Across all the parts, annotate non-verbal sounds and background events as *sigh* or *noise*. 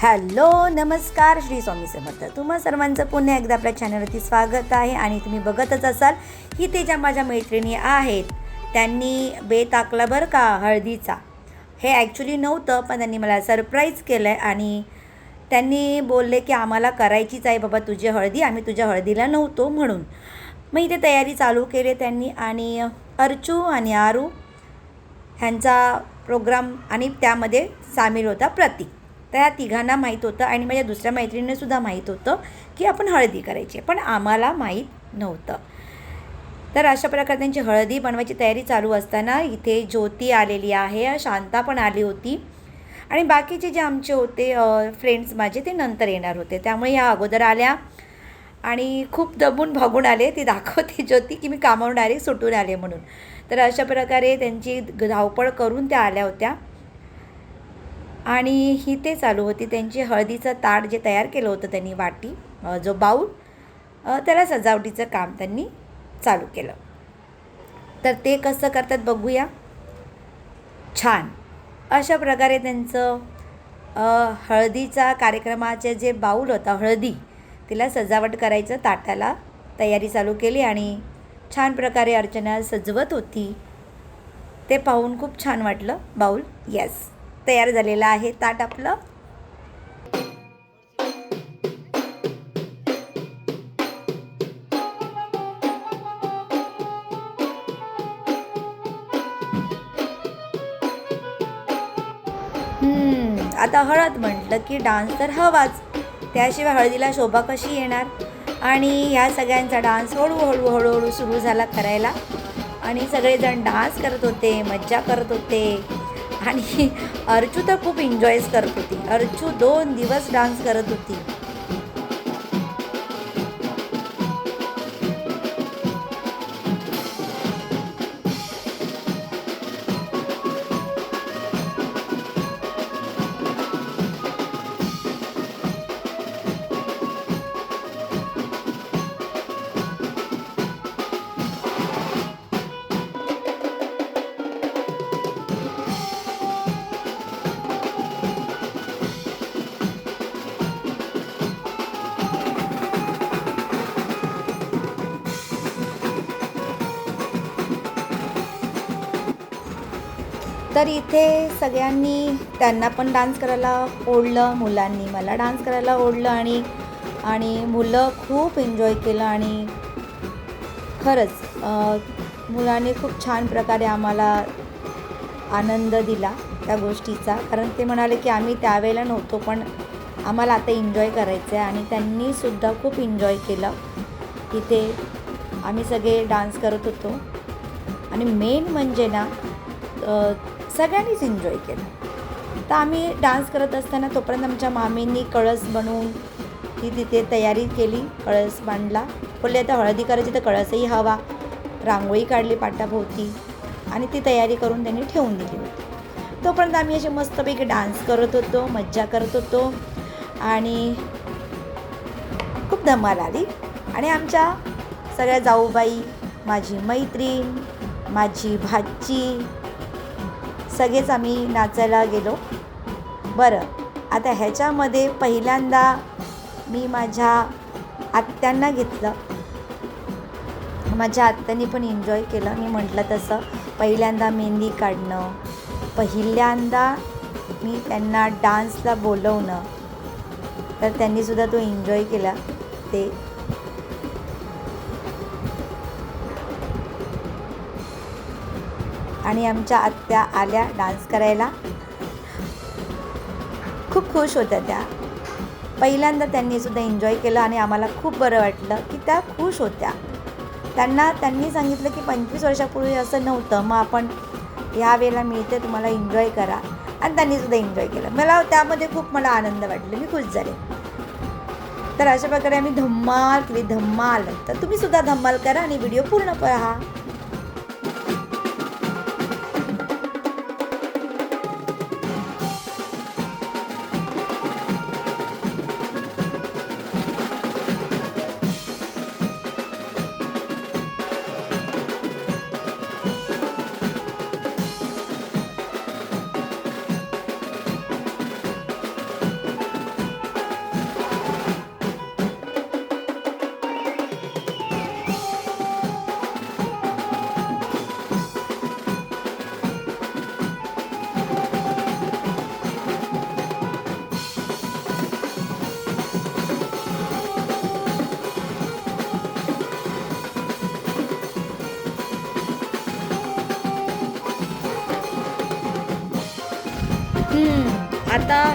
Hello नमस्कार श्री स्वामी समर्थ. तुम्हा सर्वांचं पुन्हा एकदा आपल्या चॅनलवरती स्वागत आहे आणि तुम्ही बघतच असाल ही ते ज्या माझ्या मैत्रिणी आहेत. त्यांनी बेत बरं का हळदीचा. हे ॲक्च्युली नव्हतं पण त्यांनी मला सरप्राईज केलं आहे आणि त्यांनी बोलले की आम्हाला करायचीच आहे बाबा तुझी हळदी आम्ही तुझ्या हळदीला नव्हतो म्हणून. मग इथे तयारी चालू केली त्यांनी आणि अर्चू आणि आरू ह्यांचा प्रोग्राम आणि त्यामध्ये सामील होता प्रतीक. तर या तिघांना माहीत होतं आणि माझ्या दुसऱ्या मैत्रिणीनंसुद्धा माहीत होतं की आपण हळदी करायची पण आम्हाला माहीत नव्हतं. तर अशा प्रकारे त्यांची हळदी बनवायची तयारी चालू असताना इथे ज्योती आलेली आहे शांता पण आली होती. आणि बाकीचे जे आमचे होते फ्रेंड्स माझे ते नंतर येणार होते. त्यामुळे या अगोदर आल्या आणि खूप दबून भागून आले. ती दाखवते ज्योती की मी कामावून डायरेक्ट सुटून आले म्हणून. तर अशा प्रकारे त्यांची धावपळ करून त्या आल्या होत्या. आणि ही ते चालू होती. त्यांची हळदीचं ताट जे तयार केलं होतं त्यांनी वाटी जो बाऊल त्याला सजावटीचं काम त्यांनी चालू केलं. तर ते कसं करतात बघूया. छान. अशा प्रकारे त्यांचं हळदीचा कार्यक्रमाचे जे बाऊल होता हळदी तिला सजावट करायचं ताटाला तयारी चालू केली आणि छान प्रकारे अर्चना सजवत होती. ते पाहून खूप छान वाटलं बाऊल. येस तयार झालेलं आहे. ताट आपलं. हम्म, आता हळद म्हटलं की डान्स तर हवाच. त्याशिवाय हळदीला शोभा कशी येणार? आणि ह्या सगळ्यांचा डान्स हळूहळू हळूहळू सुरू झाला करायला. आणि सगळेजण डान्स करत होते मज्जा करत होते. आणि अर्चू तर खूप एन्जॉयच करत होती. अर्चू दोन दिवस डान्स करत होती. तर इथे सगळ्यांनी त्यांना पण डान्स करायला ओढलं मुलांनी मला डान्स करायला ओढलं आणि आणि मुलं खूप एन्जॉय केलं आणि खरंच मुलांनी खूप छान प्रकारे आम्हाला आनंद दिला त्या गोष्टीचा. कारण ते म्हणाले की आम्ही त्यावेळेला नव्हतो पण आम्हाला आता एन्जॉय करायचं आहे आणि त्यांनीसुद्धा खूप एन्जॉय केलं. तिथे आम्ही सगळे डान्स करत होतो. आणि मेन म्हणजे ना सगळ्यांनीच एन्जॉय केलं. तर आम्ही डान्स करत असताना तोपर्यंत आमच्या मामींनी कळस बनवून ती तिथे तयारी केली कळस बांधला. बोलले आता हळदी करायची तर कळसही हवा. रांगोळी काढली पाटाभोवती आणि ती तयारी करून त्यांनी ठेवून दिली होती. तोपर्यंत आम्ही असे मस्तपैकी डान्स करत होतो मज्जा करत होतो आणि खूप धमाल आली. आणि आमच्या सगळ्या जाऊबाई माझी मैत्रीण माझी भाची सगळेच आम्ही नाचायला गेलो. बरं आता ह्याच्यामध्ये पहिल्यांदा मी माझ्या आत्यांना घेतलं. माझ्या आत्याने पण एन्जॉय केलं मी म्हटलं तसं. पहिल्यांदा मेहंदी काढणं पहिल्यांदा मी त्यांना डान्सला बोलवणं तर त्यांनीसुद्धा तो एन्जॉय केला. ते आणि आमच्या आत्या आल्या डान्स करायला. खूप खुश होत्या त्या. पहिल्यांदा त्यांनी सुद्धा एन्जॉय केलं आणि आम्हाला खूप बरं वाटलं की त्या खुश होत्या. त्यांना त्यांनी सांगितलं की पंचवीस वर्षापूर्वी असं नव्हतं मग आपण ह्या वेळेला मिळते तुम्हाला एन्जॉय करा. आणि त्यांनी सुद्धा एन्जॉय केलं. मला त्यामध्ये खूप मला आनंद वाटलं. मी खुश झाले. तर अशा प्रकारे आम्ही धम्माल केली धम्माल. तर तुम्ही सुद्धा धम्माल करा आणि व्हिडिओ पूर्ण पहा.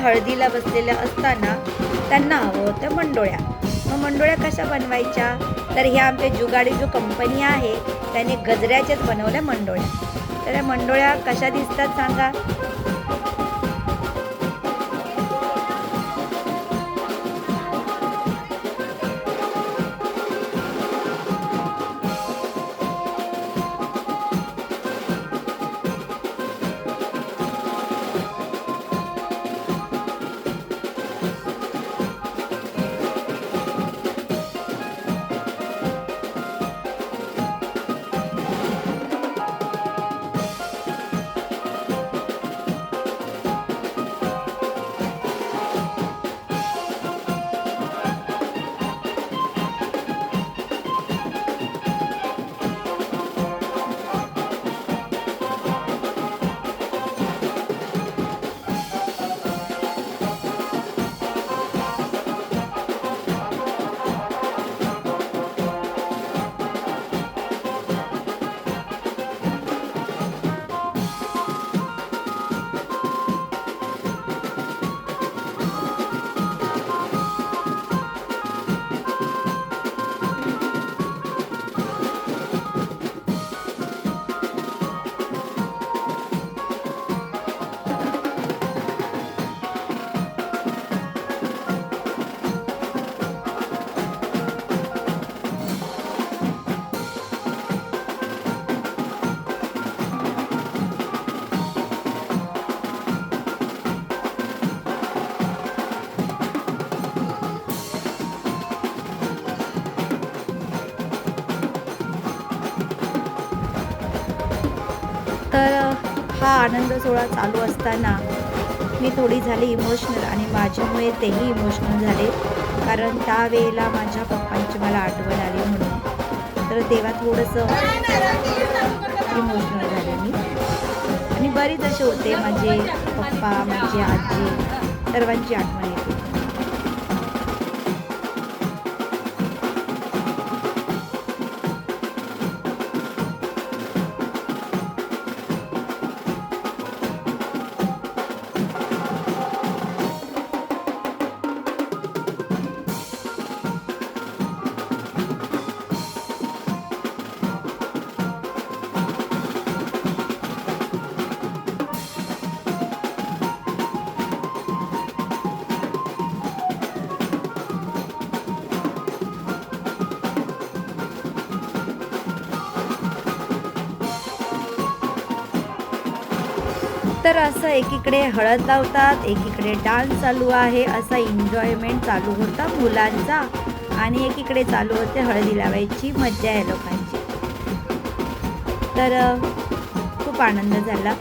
हळदीला बसलेल्या असताना त्यांना हवं होतं मंडोळ्या. मग मंडोळ्या कशा बनवायच्या? तर ह्या आमच्या जुगाडी जो कंपनी आहे त्याने गजऱ्याच्याच बनवल्या मंडोळ्या. तर या मंडोळ्या कशा दिसतात सांगा? हा आनंद सोहळा चालू असताना मी थोडी झाली इमोशनल आणि माझ्यामुळे तेही इमोशनल झाले. कारण त्यावेळेला माझ्या पप्पांची मला आठवण आली म्हणून. तर तेव्हा थोडंसं इमोशनल झाले मी. आणि बरीच असे होते. माझे पप्पा माझी आजी सर्वांची आठवण येते. असं एकीकडे हळद लावतात एकीकडे डान्स चालू आहे असा एन्जॉयमेंट चालू होता मुलांचा. आणि एकीकडे चालू होते हळदी लावायची मज्जा आहे लोकांची. तर खूप आनंद झाला.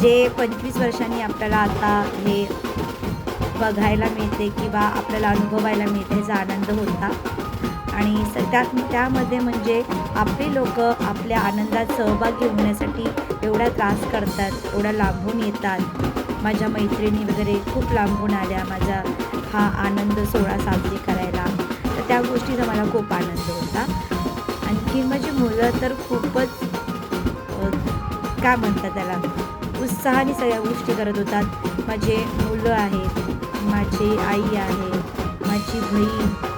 जे पंचवीस वर्षांनी आपल्याला आता हे बघायला मिळते किंवा आपल्याला अनुभवायला मिळते ह्याचा आनंद होता. आणि स त्या त्यामध्ये म्हणजे आपली लोक आपल्या आनंदात सहभागी होण्यासाठी एवढा त्रास करतात एवढ्या लांबून येतात. माझ्या मैत्रिणी वगैरे खूप लांबून आल्या माझा हा आनंद सोहळा साजरी करायला. तर त्या गोष्टीचा मला खूप आनंद होता. आणखी माझी मुलं तर खूपच काय म्हणतात त्याला उत्साहाने सगळ्या गोष्टी करत होतात. माझे मुलं आहेत माझी आई आहे माझी बहीण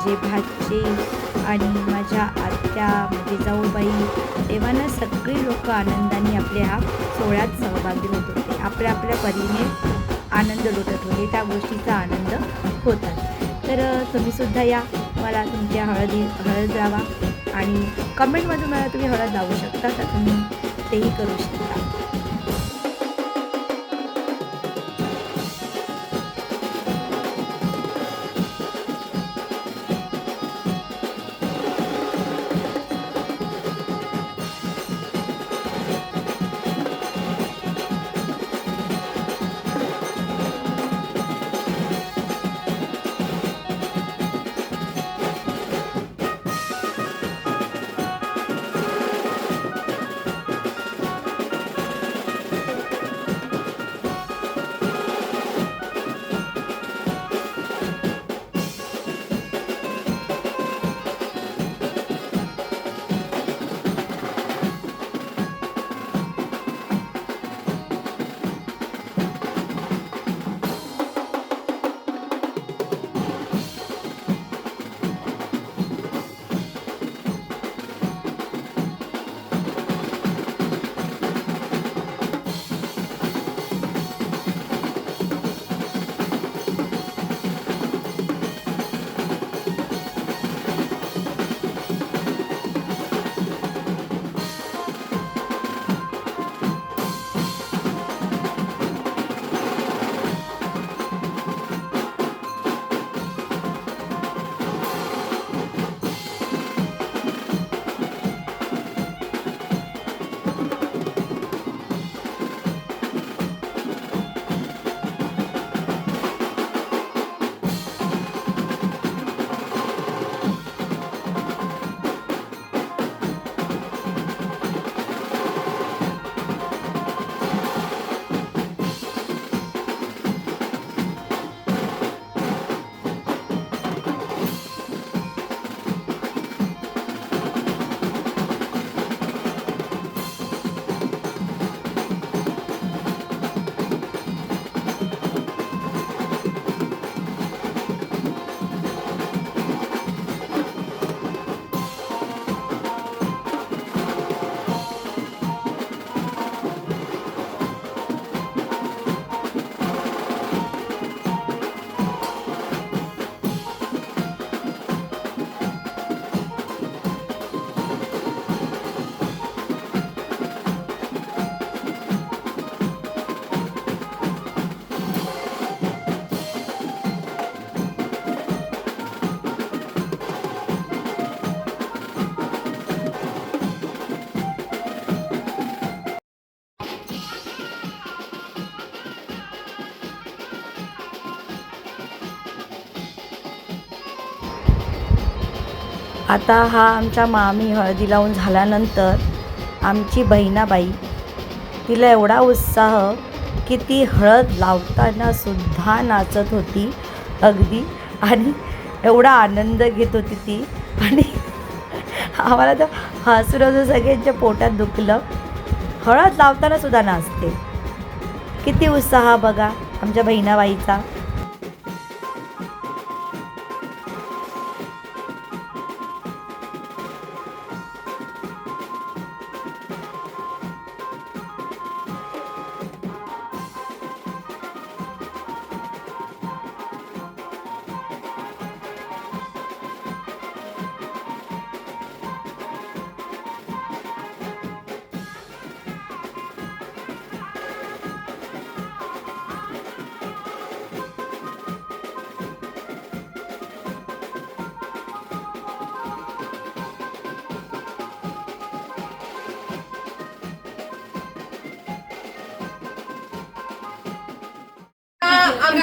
माझे भाचे आणि माझ्या आत्या माझे जाऊबाई तेव्हा ना सगळी लोक आनंदाने आपल्या ह्या सोहळ्यात सहभागी होत होते. आपल्या आपल्या परीने आनंद लुटत होते. त्या गोष्टीचा आनंद होता. तर तुम्हीसुद्धा या. मला तुमच्या हळदी हळद लावा आणि कमेंटमधून मला तुम्ही हळद लावू शकता तर तुम्ही तेही करू शकता. आता हा आमच्या मामी हळदी लावून झाल्यानंतर आमची बहिणाबाई तिला एवढा उत्साह की ती हळद लावताना सुद्धा नाचत होती अगदी. आणि एवढा आनंद घेत होती ती. आणि आम्हाला तर हसून हसून सगळ्यांच्या पोटात दुखलं. हळद लावताना सुद्धा नाचते. किती उत्साह बघा आमच्या बहिणाबाईचा.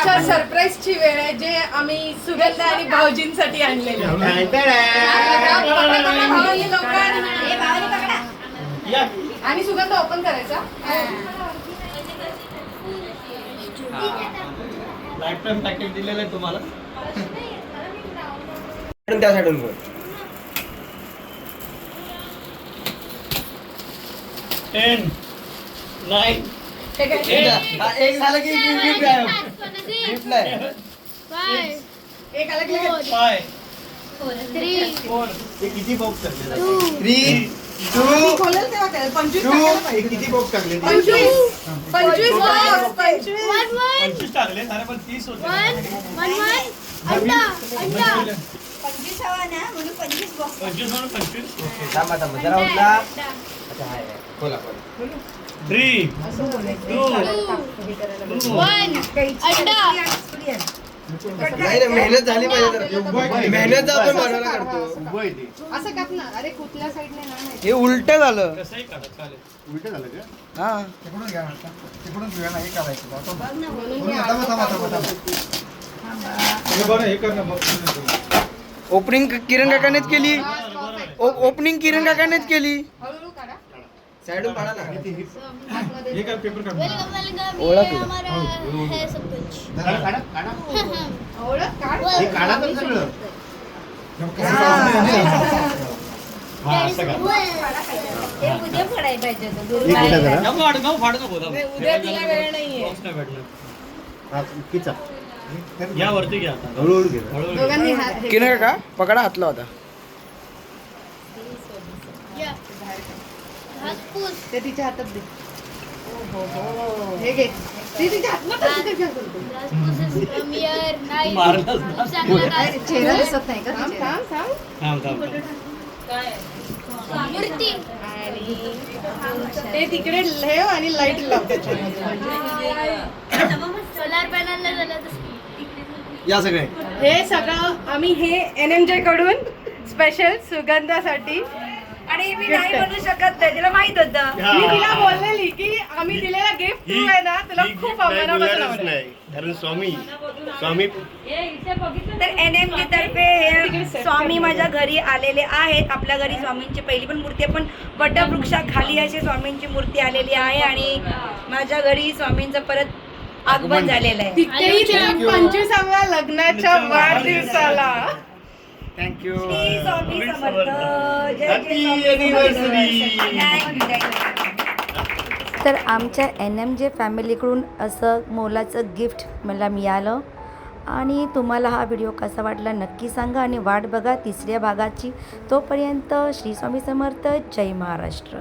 आमच्या सरप्राईजची वेळ आहे जे आम्ही सुगंध आणि भाऊजींसाठी आणलेले. आणि सुगंध ओपन करायचा लाईफ टाइम पॅकेज दिलेलं आहे तुम्हाला त्या साईडून बोल टेन नाईन ठीक आहे. एक झालं की गिफ्ट गिफ्ट नाही एक आलं की ते किती बॉक्स थ्री. टू. खोलेल तेव्हा. पंचवीस. किती बॉक्स टाकले पंचवीस. पंचवीस. पंचवीस पंचवीस. टाकले पण तीस होते. one, one, one. अंडा. अंडा. पंचवीस म्हणून पंचवीस थांबा थांबा. जरा उठला. अच्छा. खोला खोला. थ्री टू one अंडा नाही रे मेहनत झाली पाहिजे तर. मेहनत आपण बनवायला करतो. असं काप ना? अरे कुठल्या साईडने नाही. हे उलट झालं. कसंही काढा चालेल. हा. ओपनिंग किरण काकानेच केली. ओपनिंग किरण काकानेच केली. हळूहळू काढा साईडून पाडा ना. हे काय पेपर काढ वेलकम वेलकम ओळख लो. हमारा है सब कुछ. *laughs* ओळख काढ हा. असं का नको फाडू नको फाडू नको. उद्या तिला वेळ नाहीये. नाही भेटणार. या वरती घ्या आता. हळूहळू घ्या. दोघांनी हे- काका पकडा हातला होता या घासपूस ते तिच्या हातात दे. हे घे. ती तिच्या हातात चेहरा दिसत नाही का थांब थांब थांब. थांब थांब तिकडे ठेव आणि लाइट लाव. त्याच्यामध्ये सोलार पॅनलला झालं तर या सगळे. हे सगळं आम्ही हे एन एम जे कडून स्पेशल सुगंधासाठी आणि मी नाही म्हणू शकत नाही. तिला माहीत होतं. मी तिला बोललेली की आम्ही दिलेला गिफ्ट तू आहे ना तुला खूप बोलायलाच आवडेल. नाही. कारण स्वामी स्वामी तर एन एम तर्फे हे स्वामी माझ्या घरी आलेले आहेत. आपल्या घरी स्वामींची पहिली पण मूर्ती आहे. पण वटवृक्षाखाली अशी स्वामींची मूर्ती आलेली आहे आणि माझ्या घरी स्वामींचं परत आगमन झालेलं आहे. तिथेही पंचवीसाव्या लग्नाच्या वाढदिवसाला थँक्यू. तर आमच्या एन एम जे फॅमिलीकडून असं मोलाचं गिफ्ट मला मिळालं. आणि तुम्हाला हा व्हिडिओ कसा वाटला नक्की सांगा आणि वाट बघा तिसऱ्या भागाची. तोपर्यंत श्री स्वामी समर्थ जय महाराष्ट्र.